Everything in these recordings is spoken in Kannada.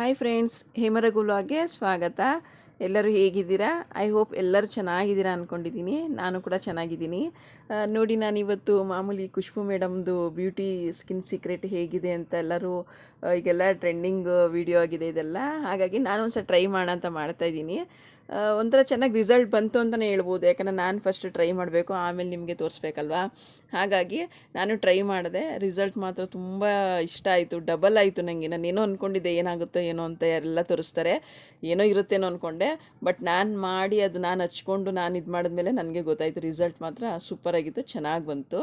ಹಾಯ್ ಫ್ರೆಂಡ್ಸ್ ಹೇಮರಗುಲಾಗೆ ಸ್ವಾಗತ. ಎಲ್ಲರೂ ಹೇಗಿದ್ದೀರಾ? ಐ ಹೋಪ್ ಎಲ್ಲರೂ ಚೆನ್ನಾಗಿದ್ದೀರಾ ಅಂದ್ಕೊಂಡಿದ್ದೀನಿ ನಾನು ಕೂಡ ಚೆನ್ನಾಗಿದ್ದೀನಿ. ನೋಡಿ ನಾನು ಇವತ್ತು ಮಾಮೂಲಿ ಖುಷ್ಬು ಮೇಡಮ್ದು ಬ್ಯೂಟಿ ಸ್ಕಿನ್ ಸೀಕ್ರೆಟ್ ಹೇಗಿದೆ ಅಂತ ಎಲ್ಲರೂ ಈಗೆಲ್ಲ ಟ್ರೆಂಡಿಂಗ್ ವಿಡಿಯೋ ಆಗಿದೆ ಇದೆಲ್ಲ. ಹಾಗಾಗಿ ನಾನು ಒಂದು ಸಲ ಟ್ರೈ ಮಾಡೋಣ ಅಂತ ಮಾಡ್ತಾಯಿದ್ದೀನಿ ಒಂಥರ ಚೆನ್ನಾಗಿ ರಿಸಲ್ಟ್ ಬಂತು ಅಂತಲೇ ಹೇಳ್ಬೋದು. ಯಾಕಂದರೆ ನಾನು ಫಸ್ಟ್ ಟ್ರೈ ಮಾಡಬೇಕು, ಆಮೇಲೆ ನಿಮಗೆ ತೋರಿಸ್ಬೇಕಲ್ವಾ? ಹಾಗಾಗಿ ನಾನು ಟ್ರೈ ಮಾಡಿದೆ. ರಿಸಲ್ಟ್ ಮಾತ್ರ ತುಂಬ ಇಷ್ಟ ಆಯಿತು. ಡಬಲ್ ಆಯಿತು ನನಗೆ ನಾನು ಏನೋ ಅಂದ್ಕೊಂಡಿದ್ದೆ ಏನಾಗುತ್ತೋ ಏನೋ ಅಂತ ಎಲ್ಲ ತೋರಿಸ್ತಾರೆ. ಏನೋ ಇರುತ್ತೇನೋ ಅಂದ್ಕೊಂಡೆ ಬಟ್ ನಾನು ಮಾಡಿ ಅದು ನಾನು ಹಚ್ಕೊಂಡು ನಾನು ಇದು ಮಾಡಿದ್ಮೇಲೆ ನನಗೆ ಗೊತ್ತಾಯಿತು. ರಿಸಲ್ಟ್ ಮಾತ್ರ ಸೂಪರಾಗಿತ್ತು ಚೆನ್ನಾಗಿ ಬಂತು.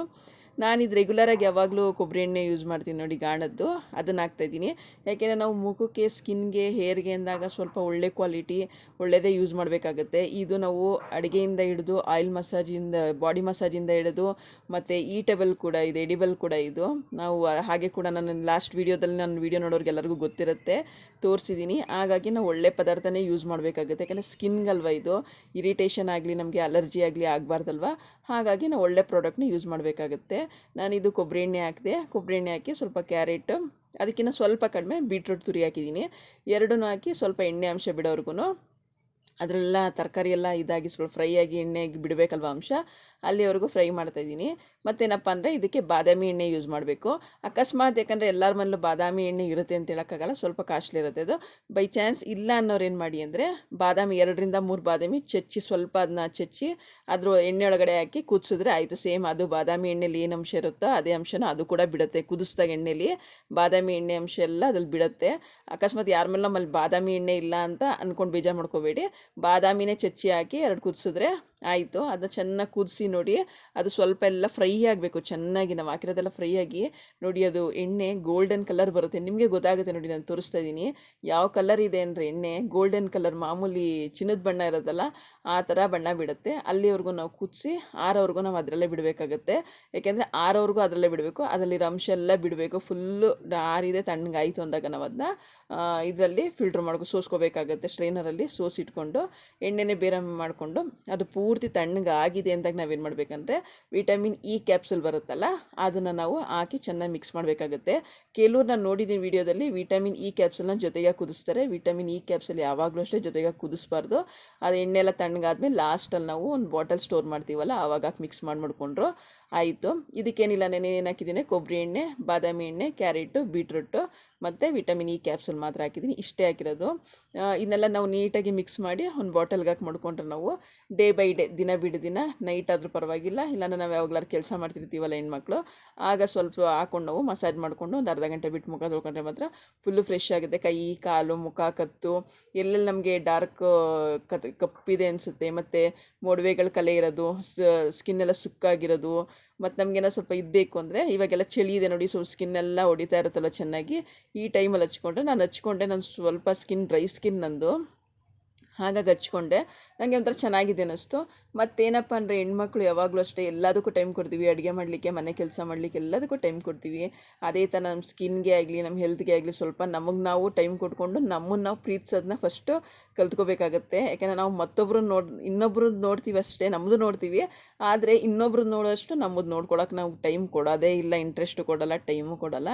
ನಾನು ಇದು ರೆಗ್ಯುಲರಾಗಿ ಯಾವಾಗಲೂ ಕೊಬ್ಬರಿ ಎಣ್ಣೆ ಯೂಸ್ ಮಾಡ್ತೀನಿ ನೋಡಿ ಗಾಣದ್ದು. ಅದನ್ನು ಹಾಕ್ತಾಯಿದ್ದೀನಿ ಯಾಕೆಂದರೆ ನಾವು ಮುಖಕ್ಕೆ ಸ್ಕಿನ್ಗೆ ಹೇರ್ಗೆ ಅಂದಾಗ ಸ್ವಲ್ಪ ಒಳ್ಳೆ ಕ್ವಾಲಿಟಿ ಒಳ್ಳೆಯದೇ ಯೂಸ್ ಮಾಡಬೇಕಾಗತ್ತೆ. ಇದು ನಾವು ಅಡುಗೆಯಿಂದ ಹಿಡಿದು ಆಯಿಲ್ ಮಸಾಜಿಂದ ಬಾಡಿ ಮಸಾಜಿಂದ ಹಿಡಿದು, ಮತ್ತು ಈಟೆಬಲ್ ಕೂಡ ಇದೆ ಎಡಿಬಲ್ ಕೂಡ ಇದು. ನಾವು ಹಾಗೆ ಕೂಡ ನನ್ನ ಲಾಸ್ಟ್ ವೀಡಿಯೋದಲ್ಲಿ ನನ್ನ ವೀಡಿಯೋ ನೋಡೋರಿಗೆಲ್ಲರಿಗೂ ಗೊತ್ತಿರುತ್ತೆ. ತೋರಿಸಿದ್ದೀನಿ ಹಾಗಾಗಿ ನಾವು ಒಳ್ಳೆ ಪದಾರ್ಥನೇ ಯೂಸ್ ಮಾಡಬೇಕಾಗುತ್ತೆ. ಯಾಕಂದರೆ ಸ್ಕಿನ್ಗಲ್ವ ಇದು? ಇರಿಟೇಷನ್ ಆಗಲಿ, ನಮಗೆ ಅಲರ್ಜಿ ಆಗಲಿ ಆಗಬಾರ್ದಲ್ವ? ಹಾಗಾಗಿ ನಾವು ಒಳ್ಳೆ ಪ್ರಾಡಕ್ಟ್ನ ಯೂಸ್ ಮಾಡಬೇಕಾಗುತ್ತೆ. ನಾನಿದು ಕೊಬ್ಬರಿ ಎಣ್ಣೆ ಹಾಕಿದೆ, ಕೊಬ್ಬರಿ ಎಣ್ಣೆ ಹಾಕಿ ಸ್ವಲ್ಪ ಕ್ಯಾರೆಟ್ ಅದಕ್ಕಿಂತ ಸ್ವಲ್ಪ ಕಡಿಮೆ ಬೀಟ್ರೂಟ್ ತುರಿ ಹಾಕಿದ್ದೀನಿ. ಎರಡನ್ನೂ ಹಾಕಿ ಸ್ವಲ್ಪ ಎಣ್ಣೆ ಅಂಶ ಬಿಡೋರ್ಗು ಅದರೆಲ್ಲ ತರಕಾರಿ ಎಲ್ಲ ಇದಾಗಿ ಸ್ವಲ್ಪ ಫ್ರೈ ಆಗಿ ಎಣ್ಣೆಗೆ ಬಿಡಬೇಕಲ್ವ ಅಂಶ, ಅಲ್ಲಿವರೆಗೂ ಫ್ರೈ ಮಾಡ್ತಾಯಿದ್ದೀನಿ ಮತ್ತೇನಪ್ಪ ಅಂದರೆ ಇದಕ್ಕೆ ಬಾದಾಮಿ ಎಣ್ಣೆ ಯೂಸ್ ಮಾಡಬೇಕು. ಅಕಸ್ಮಾತ್ ಯಾಕಂದರೆ ಎಲ್ಲರ ಮನೇಲೂ ಬಾದಾಮಿ ಎಣ್ಣೆ ಇರುತ್ತೆ ಅಂತ ಹೇಳೋಕ್ಕಾಗಲ್ಲ, ಸ್ವಲ್ಪ ಕಾಸ್ಟ್ಲಿ ಇರುತ್ತೆ ಅದು. ಬೈ ಚಾನ್ಸ್ ಇಲ್ಲ ಅನ್ನೋರು ಏನು ಮಾಡಿ ಅಂದರೆ ಬಾದಾಮಿ ಎರಡರಿಂದ ಮೂರು ಬಾದಾಮಿ ಚಚ್ಚಿ ಸ್ವಲ್ಪ ಅದನ್ನ ಚಚ್ಚಿ ಅದ್ರ ಎಣ್ಣೆ ಒಳಗಡೆ ಹಾಕಿ ಕುದಿಸಿದ್ರೆ ಆಯಿತು, ಸೇಮ್ ಅದು ಬಾದಾಮಿ ಎಣ್ಣೆಲಿ ಏನು ಅಂಶ ಇರುತ್ತೋ ಅದೇ ಅಂಶನ ಅದು ಕೂಡ ಬಿಡುತ್ತೆ ಕುದಿಸ್ದಾಗ ಎಣ್ಣೆಲಿ. ಬಾದಾಮಿ ಎಣ್ಣೆ ಅಂಶ ಎಲ್ಲ ಅದ್ರಲ್ಲಿ ಬಿಡುತ್ತೆ. ಅಕಸ್ಮಾತ್ ಯಾರ ಮೇಲೆ ನಮ್ಮಲ್ಲಿ ಬಾದಾಮಿ ಎಣ್ಣೆ ಇಲ್ಲ ಅಂತ ಅಂದ್ಕೊಂಡು ಬೇಜಾರು ಮಾಡ್ಕೋಬೇಡಿ. ಬಾದಾಮಿನೇ ಚಚ್ಚಿ ಹಾಕಿ ಎರಡು ಕುದಿಸಿದ್ರೆ ಆಯಿತು. ಅದು ಚೆನ್ನಾಗಿ ಕುದಿಸಿ ನೋಡಿ, ಅದು ಸ್ವಲ್ಪ ಎಲ್ಲ ಫ್ರೈ ಆಗಬೇಕು. ಚೆನ್ನಾಗಿ ನಾವು ಹಾಕಿರೋದೆಲ್ಲ ಫ್ರೈ ಆಗಿ ನೋಡಿ, ಅದು ಎಣ್ಣೆ ಗೋಲ್ಡನ್ ಕಲರ್ ಬರುತ್ತೆ. ನಿಮಗೆ ಗೊತ್ತಾಗುತ್ತೆ ನೋಡಿ, ನಾನು ತೋರಿಸ್ತಾ ಇದ್ದೀನಿ ಯಾವ ಕಲರ್ ಇದೆ ಅಂದರೆ ಎಣ್ಣೆ, ಗೋಲ್ಡನ್ ಕಲರ್ ಮಾಮೂಲಿ ಚಿನ್ನದ ಬಣ್ಣ ಇರೋದಲ್ಲ, ಆ ಥರ ಬಣ್ಣ ಬಿಡುತ್ತೆ. ಅಲ್ಲಿವರೆಗೂ ನಾವು ಕುದಿಸಿ, ಆರೋವರೆಗೂ ನಾವು ಅದರಲ್ಲೇ ಬಿಡಬೇಕಾಗತ್ತೆ. ಯಾಕೆಂದರೆ ಆರೋವರೆಗೂ ಅದರಲ್ಲೇ ಬಿಡಬೇಕು. ಅದರಲ್ಲಿ ಅಂಶ ಎಲ್ಲ ಬಿಡಬೇಕು. ಫುಲ್ಲು ಆರಿದೆ ತಣ್ಣಗಾಯಿತು ಅಂದಾಗ ನಾವು ಅದನ್ನ ಇದರಲ್ಲಿ ಫಿಲ್ಟ್ರ್ ಮಾಡ್ಕೊ, ಸೋಸ್ಕೋಬೇಕಾಗತ್ತೆ. ಸ್ಟ್ರೈನರಲ್ಲಿ ಸೋಸಿಟ್ಕೊಂಡು, ಎಣ್ಣೆನೇ ಬೇರೆ ಮಾಡಿಕೊಂಡು, ಅದು ಪೂರ್ತಿ ತಣ್ಣಗಾಗಿದೆ ಅಂದಾಗ ನಾವೇನು ಮಾಡಬೇಕಂದ್ರೆ ವಿಟಮಿನ್ ಇ ಕ್ಯಾಪ್ಸುಲ್ ಬರುತ್ತಲ್ಲ, ಅದನ್ನು ನಾವು ಹಾಕಿ ಚೆನ್ನಾಗಿ ಮಿಕ್ಸ್ ಮಾಡಬೇಕಾಗುತ್ತೆ. ಕೆಲವ್ರು ನಾನು ನೋಡಿದ್ದೀನಿ ವಿಡಿಯೋದಲ್ಲಿ ವಿಟಮಿನ್ ಇ ಕ್ಯಾಪ್ಸುಲ್ನ ಜೊತೆಗೆ ಕುದಿಸ್ತಾರೆ. ವಿಟಮಿನ್ ಇ ಕ್ಯಾಪ್ಸುಲ್ ಯಾವಾಗಲೂ ಅಷ್ಟೇ ಜೊತೆಗೆ ಕುದಿಸ್ಬಾರ್ದು. ಅದು ಎಣ್ಣೆಲ್ಲ ತಣ್ಣಗಾದ್ಮೇಲೆ ಲಾಸ್ಟಲ್ಲಿ ನಾವು ಒಂದು ಬಾಟಲ್ ಸ್ಟೋರ್ ಮಾಡ್ತೀವಲ್ಲ ಆವಾಗ ಮಿಕ್ಸ್ ಮಾಡಿ ಮಾಡ್ಕೊಂಡ್ರು ಆಯಿತು. ಇದಕ್ಕೇನಿಲ್ಲ ನೆನೆ ಏನು ಹಾಕಿದ್ದೀನಿ ಕೊಬ್ಬರಿ ಎಣ್ಣೆ, ಬಾದಾಮಿ ಎಣ್ಣೆ, ಕ್ಯಾರೆಟು, ಬೀಟ್ರೂಟು ಮತ್ತು ವಿಟಮಿನ್ ಇ ಕ್ಯಾಪ್ಸುಲ್ ಮಾತ್ರ ಹಾಕಿದ್ದೀನಿ. ಇಷ್ಟೇ ಹಾಕಿರೋದು. ಇದನ್ನೆಲ್ಲ ನಾವು ನೀಟಾಗಿ ಮಿಕ್ಸ್ ಮಾಡಿ ಒಂದು ಬಾಟಲ್ಗೆ ಹಾಕಿ ಮಾಡ್ಕೊಂಡ್ರೆ ನಾವು ಡೇ ಬೈ ಡೇ ದಿನ ಬಿಡು ದಿನ ನೈಟ್ ಆದರೂ ಪರವಾಗಿಲ್ಲ. ಇಲ್ಲಾಂದ್ರೆ ನಾವು ಯಾವಾಗಲಾರು ಕೆಲಸ ಮಾಡ್ತಿರ್ತೀವಲ್ಲ ಹೆಣ್ಮಕ್ಳು. ಆಗ ಸ್ವಲ್ಪ ಹಾಕೊಂಡು ನಾವು ಮಸಾಜ್ ಮಾಡಿಕೊಂಡು ಒಂದು ಅರ್ಧ ಗಂಟೆ ಬಿಟ್ಟು ಮುಖ ತೊಳ್ಕೊಂಡ್ರೆ ಮಾತ್ರ ಫುಲ್ಲು ಫ್ರೆಶ್ ಆಗುತ್ತೆ. ಕೈ, ಕಾಲು, ಮುಖ, ಕತ್ತು ಎಲ್ಲೆಲ್ಲಿ ನಮಗೆ ಡಾರ್ಕ್ ಕತ್, ಕಪ್ಪಿದೆ ಅನಿಸುತ್ತೆ. ಮತ್ತು ಮೊಡವೆಗಳು ಕಲೆ ಇರೋದು ಸ್ಕಿನ್ ಎಲ್ಲ ಸುಕ್ಕಾಗಿರೋದು ಮತ್ತು ನಮಗೇನೋ ಸ್ವಲ್ಪ ಇದು ಬೇಕು ಅಂದರೆ ಇವಾಗೆಲ್ಲ ಚಳಿ ಇದೆ ನೋಡಿ ಸ್ವಲ್ಪ ಸ್ಕಿನ್ ಎಲ್ಲ ಹೊಡಿತಾ ಇರುತ್ತಲ್ಲ ಚೆನ್ನಾಗಿ. ಈ ಟೈಮಲ್ಲಿ ಹಚ್ಕೊಂಡ್ರೆ ನಾನು ಹಚ್ಕೊಂಡೆ, ನಾನು ಸ್ವಲ್ಪ ಸ್ಕಿನ್ ಡ್ರೈ ಸ್ಕಿನ್ ನಂದು. ಹಾಗಾಗಿ ಹಚ್ಕೊಂಡೆ ನನಗೆ ಒಂಥರ ಚೆನ್ನಾಗಿದೆ ಅನ್ನಿಸ್ತು. ಮತ್ತೇನಪ್ಪ ಅಂದರೆ ಹೆಣ್ಮಕ್ಳು ಯಾವಾಗಲೂ ಅಷ್ಟೇ ಎಲ್ಲದಕ್ಕೂ ಟೈಮ್ ಕೊಡ್ತೀವಿ. ಅಡುಗೆ ಮಾಡಲಿಕ್ಕೆ, ಮನೆ ಕೆಲಸ ಮಾಡಲಿಕ್ಕೆ ಎಲ್ಲದಕ್ಕೂ ಟೈಮ್ ಕೊಡ್ತೀವಿ. ಅದೇ ಥರ ನಮ್ಮ ಸ್ಕಿನ್ಗೆ ಆಗಲಿ ನಮ್ಮ ಹೆಲ್ತ್ಗೆ ಆಗಲಿ ಸ್ವಲ್ಪ ನಮಗೆ ನಾವು ಟೈಮ್ ಕೊಟ್ಕೊಂಡು ನಮ್ಮನ್ನು ನಾವು ಪ್ರೀತಿಸೋದನ್ನ ಫಸ್ಟು ಕಲ್ತ್ಕೋಬೇಕಾಗತ್ತೆ. ಯಾಕೆಂದರೆ ನಾವು ಮತ್ತೊಬ್ಬರು ನೋಡಿ, ಇನ್ನೊಬ್ರು ನೋಡ್ತೀವಿ ಅಷ್ಟೇ ನಮ್ಮದು ನೋಡ್ತೀವಿ. ಆದರೆ ಇನ್ನೊಬ್ರು ನೋಡೋಷ್ಟು ನಮ್ಮದು ನೋಡ್ಕೊಳಕ್ಕೆ ನಾವು ಟೈಮ್ ಕೊಡೋದೇ ಇಲ್ಲ ಇಂಟ್ರೆಸ್ಟ್ ಕೊಡಲ್ಲ ಟೈಮು ಕೊಡಲ್ಲ.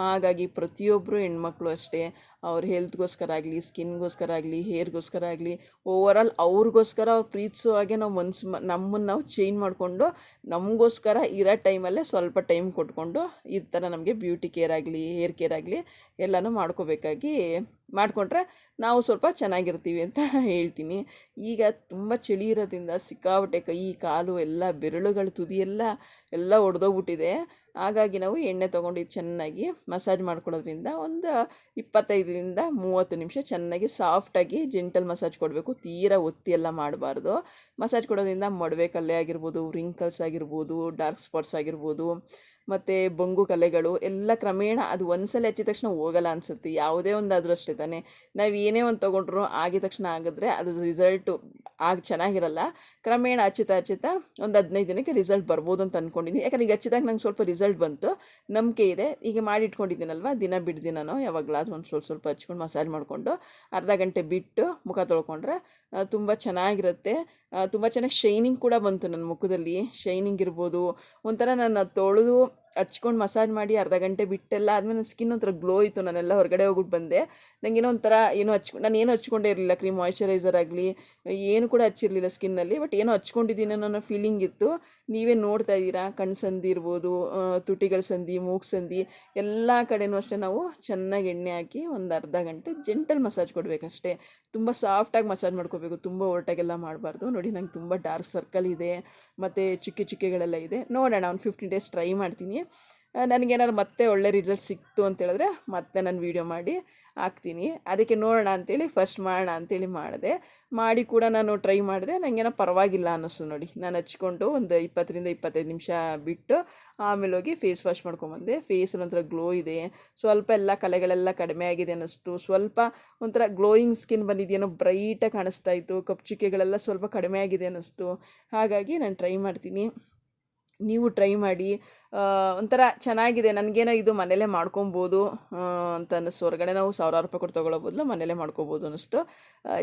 ಹಾಗಾಗಿ ಪ್ರತಿಯೊಬ್ಬರು ಹೆಣ್ಮಕ್ಳು ಅಷ್ಟೇ. ಅವ್ರ ಹೆಲ್ತ್ಗೋಸ್ಕರ ಆಗಲಿ ಸ್ಕಿನ್ಗೋಸ್ಕರ ಆಗಲಿ ಹೇರ್ಗೋಸ್ಕರ ಆಗಲಿ ಓವರಾಲ್ ಅವ್ರಿಗೋಸ್ಕರ ಅವ್ರು ಪ್ರೀತಿಸೋ ಹಾಗೆ ನಾವು ಮನ್ಸು ನಮ್ಮನ್ನು ನಾವು ಚೇಂಜ್ ಮಾಡಿಕೊಂಡು ನಮಗೋಸ್ಕರ ಇರೋ ಟೈಮಲ್ಲೇ ಸ್ವಲ್ಪ ಟೈಮ್ ಕೊಟ್ಕೊಂಡು ಈ ಥರ ನಮಗೆ ಬ್ಯೂಟಿ ಕೇರ್ ಆಗಲಿ ಹೇರ್ ಕೇರ್ ಆಗಲಿ ಎಲ್ಲನೂ ಮಾಡ್ಕೋಬೇಕಾಗಿ ಮಾಡಿಕೊಂಡ್ರೆ ನಾವು ಸ್ವಲ್ಪ ಚೆನ್ನಾಗಿರ್ತೀವಿ ಅಂತ ಹೇಳ್ತೀನಿ. ಈಗ ತುಂಬ ಚಳಿ ಇರೋದ್ರಿಂದ ಸಿಕ್ಕಾಪಟ್ಟೆ ಕೈ, ಕಾಲು ಎಲ್ಲ ಬೆರಳುಗಳ ತುದಿ ಎಲ್ಲ ಎಲ್ಲ ಒಡೆದೋಗ್ಬಿಟ್ಟಿದೆ. ಹಾಗಾಗಿ ನಾವು ಎಣ್ಣೆ ತೊಗೊಂಡು ಚೆನ್ನಾಗಿ ಮಸಾಜ್ ಮಾಡ್ಕೊಳ್ಳೋದ್ರಿಂದ ಒಂದು ಇಪ್ಪತ್ತೈದರಿಂದ ಮೂವತ್ತು ನಿಮಿಷ ಚೆನ್ನಾಗಿ ಸಾಫ್ಟಾಗಿ ಜೆಂಟಲ್ ಮಸಾಜ್ ಕೊಡಬೇಕು. ತೀರಾ ಒತ್ತಿ ಎಲ್ಲ ಮಾಡಬಾರ್ದು. ಮಸಾಜ್ ಕೊಡೋದ್ರಿಂದ ಮೊಡವೆ ಕಲ್ಲೆ ಆಗಿರ್ಬೋದು, ರಿಂಕಲ್ಸ್ ಆಗಿರ್ಬೋದು, ಡಾರ್ಕ್ ಸ್ಪಾಟ್ಸ್ ಆಗಿರ್ಬೋದು ಮತ್ತು ಬೊಂಗು ಕಲೆಗಳು ಎಲ್ಲ ಕ್ರಮೇಣ ಅದು ಒಂದ್ಸಲ ಹಚ್ಚಿದ ತಕ್ಷಣ ಹೋಗಲ್ಲ ಅನಿಸುತ್ತೆ. ಯಾವುದೇ ಒಂದು ಆದರೂ ಅಷ್ಟೇ ತಾನೇ. ನಾವು ಏನೇ ಒಂದು ತೊಗೊಂಡ್ರು ಆಗಿದ ತಕ್ಷಣ ಆಗಿದ್ರೆ ಅದು ರಿಸಲ್ಟು ಆಗ ಚೆನ್ನಾಗಿರಲ್ಲ. ಕ್ರಮೇಣ ಹಚ್ಚುತ್ತಾ ಹಚ್ಚುತ್ತಾ ಒಂದು ಹದಿನೈದು ದಿನಕ್ಕೆ ರಿಸಲ್ಟ್ ಬರ್ಬೋದು ಅಂತ ಅಂದ್ಕೊಂಡಿದ್ದೀನಿ ಯಾಕಂದ್ರೆ ಈಗ ಹಚ್ಚಿದಾಗ ನಂಗೆ ಸ್ವಲ್ಪ ರಿಸಲ್ಟ್ ಬಂತು. ನಂಬಿಕೆ ಇದೆ. ಈಗ ಮಾಡಿಟ್ಕೊಂಡಿದ್ದೀನಲ್ವ ದಿನ ಬಿಡ್ದು ದಿನನೋ ಯಾವಾಗಲಾದ್ರೂ ಒಂದು ಸ್ವಲ್ಪ ಸ್ವಲ್ಪ ಹಚ್ಕೊಂಡು ಮಸಾಜ್ ಮಾಡಿಕೊಂಡು ಅರ್ಧ ಗಂಟೆ ಬಿಟ್ಟು ಮುಖ ತೊಳ್ಕೊಂಡ್ರೆ ತುಂಬ ಚೆನ್ನಾಗಿರುತ್ತೆ. ತುಂಬ ಚೆನ್ನಾಗಿ ಶೈನಿಂಗ್ ಕೂಡ ಬಂತು ನನ್ನ ಮುಖದಲ್ಲಿ. ಶೈನಿಂಗ್ ಇರ್ಬೋದು. ಒಂಥರ ನಾನು ತೊಳೆದು ಹಚ್ಕೊಂಡು ಮಸಾಜ್ ಮಾಡಿ ಅರ್ಧ ಗಂಟೆ ಬಿಟ್ಟೆಲ್ಲ ಆದಮೇಲೆ ನನ್ನ ಸ್ಕಿನ್ ಒಂಥರ ಗ್ಲೋ ಇತ್ತು. ನಾನೆಲ್ಲ ಹೊರಗಡೆ ಹೋಗ್ಬಿಟ್ಟು ಬಂದೆ. ನನಗೇನೋ ಒಂಥರ ಏನು ಹಚ್ಕೊ ನಾನು ಏನೂ ಹಚ್ಕೊಂಡೇ ಇರಲಿಲ್ಲ. ಕ್ರೀಮ್ ಮಾಯ್ಚರೈಸರ್ ಆಗಲಿ, ಏನು ಕೂಡ ಹಚ್ಚಿರಲಿಲ್ಲ ಸ್ಕಿನ್ನಲ್ಲಿ ಬಟ್ ಏನೋ ಹಚ್ಕೊಂಡಿದ್ದೀನಿ ಅನ್ನೋ ಫೀಲಿಂಗ್ ಇತ್ತು. ನೀವೇ ನೋಡ್ತಾ ಇದ್ದೀರಾ? ಕಣ್ಣು ಸಂದಿ ಇರ್ಬೋದು ತುಟಿಗಳ ಸಂದಿ ಮೂಗು ಸಂದಿ ಎಲ್ಲ ಕಡೆನೂ ಅಷ್ಟೇ ನಾವು ಚೆನ್ನಾಗಿ ಎಣ್ಣೆ ಹಾಕಿ ಒಂದು ಅರ್ಧ ಗಂಟೆ ಜೆಂಟಲ್ ಮಸಾಜ್ ಕೊಡಬೇಕಷ್ಟೇ. ತುಂಬ ಸಾಫ್ಟಾಗಿ ಮಸಾಜ್ ಮಾಡ್ಕೋಬೇಕು. ತುಂಬ ಒರಟಾಗೆಲ್ಲ ಮಾಡಬಾರ್ದು. ನೋಡಿ ನಂಗೆ ತುಂಬ ಡಾರ್ಕ್ ಸರ್ಕಲ್ ಇದೆ. ಮತ್ತು ಚುಕ್ಕೆ ಚುಕ್ಕೆಗಳೆಲ್ಲ ಇದೆ. ನೋಡೋಣ, ಒಂದು ಫಿಫ್ಟೀನ್ ಡೇಸ್ ಟ್ರೈ ಮಾಡ್ತೀನಿ. ನನಗೇನಾದ್ರು ಮತ್ತೆ ಒಳ್ಳೆ ರಿಸಲ್ಟ್ ಸಿಕ್ತು ಅಂತ ಹೇಳಿದ್ರೆ ಮತ್ತೆ ನಾನು ವೀಡಿಯೋ ಮಾಡಿ ಹಾಕ್ತೀನಿ. ಅದಕ್ಕೆ ನೋಡೋಣ ಅಂತೇಳಿ ಫಸ್ಟ್ ಮಾಡೋಣ ಅಂತೇಳಿ ಮಾಡಿದೆ. ಮಾಡಿ ಕೂಡ ನಾನು ಟ್ರೈ ಮಾಡಿದೆ. ನನಗೇನೋ ಪರವಾಗಿಲ್ಲ ಅನ್ನಿಸ್ತು ನೋಡಿ. ನಾನು ಹಚ್ಕೊಂಡು ಒಂದು ಇಪ್ಪತ್ತರಿಂದ ಇಪ್ಪತ್ತೈದು ನಿಮಿಷ ಬಿಟ್ಟು ಆಮೇಲೆ ಹೋಗಿ ಫೇಸ್ ವಾಶ್ ಮಾಡ್ಕೊಂಬಂದೆ ಫೇಸ್ ಒಂಥರ ಗ್ಲೋ ಇದೆ. ಸ್ವಲ್ಪ ಎಲ್ಲ ಕಲೆಗಳೆಲ್ಲ ಕಡಿಮೆ ಆಗಿದೆ ಅನ್ನಿಸ್ತು. ಸ್ವಲ್ಪ ಒಂಥರ ಗ್ಲೋಯಿಂಗ್ ಸ್ಕಿನ್ ಬಂದಿದೆಯೇನೋ ಬ್ರೈಟಾಗಿ ಕಾಣಿಸ್ತಾ ಇತ್ತು. ಕಪ್ಪು ಚುಕ್ಕೆಗಳೆಲ್ಲ ಸ್ವಲ್ಪ ಕಡಿಮೆ ಆಗಿದೆ ಅನ್ನಿಸ್ತು. ಹಾಗಾಗಿ ನಾನು ಟ್ರೈ ಮಾಡ್ತೀನಿ. ನೀವು ಟ್ರೈ ಮಾಡಿ ಒಂಥರ ಚೆನ್ನಾಗಿದೆ, ನನಗೇನೋ ಇದು ಮನೇಲೇ ಮಾಡ್ಕೊಬೋದು ಅಂತ ಅನ್ನಿಸ್ತು. ಹೊರಗಡೆ ನಾವು ಸಾವಿರಾರು ರೂಪಾಯಿ ಕೊಟ್ಟು ತೊಗೊಳ್ಳೋ ಬದಲು ಮನೇಲೇ ಮಾಡ್ಕೋಬೋದು ಅನ್ನಿಸ್ತು.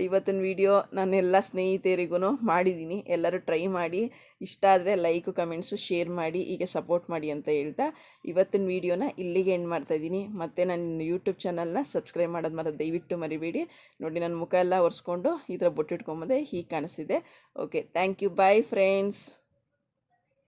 ಇವತ್ತಿನ ವಿಡಿಯೋ ನಾನು ಎಲ್ಲ ಸ್ನೇಹಿತರಿಗೂ ಮಾಡಿದ್ದೀನಿ. ಎಲ್ಲರೂ ಟ್ರೈ ಮಾಡಿ, ಇಷ್ಟ ಆದರೆ ಲೈಕು ಕಮೆಂಟ್ಸು ಶೇರ್ ಮಾಡಿ, ಹೀಗೆ ಸಪೋರ್ಟ್ ಮಾಡಿ ಅಂತ ಹೇಳ್ತಾ ಇವತ್ತಿನ ವಿಡಿಯೋನ ಇಲ್ಲಿಗೆ ಎಂಡ್ ಮಾಡ್ತಾಯಿದ್ದೀನಿ ಮತ್ತು ನನ್ನ ಯೂಟ್ಯೂಬ್ ಚಾನಲ್ನ ಸಬ್ಸ್ಕ್ರೈಬ್ ಮಾಡೋದು ಮಾತ್ರ ದಯವಿಟ್ಟು ಮರಿಬೇಡಿ. ನೋಡಿ ನನ್ನ ಮುಖ ಎಲ್ಲ ಒರೆಸ್ಕೊಂಡು ಈ ಥರ ಬೊಟ್ಟಿಟ್ಕೊಂಬೋದೇ ಹೀಗೆ ಕಾಣಿಸ್ತಿದೆ. Okay thank you bye friends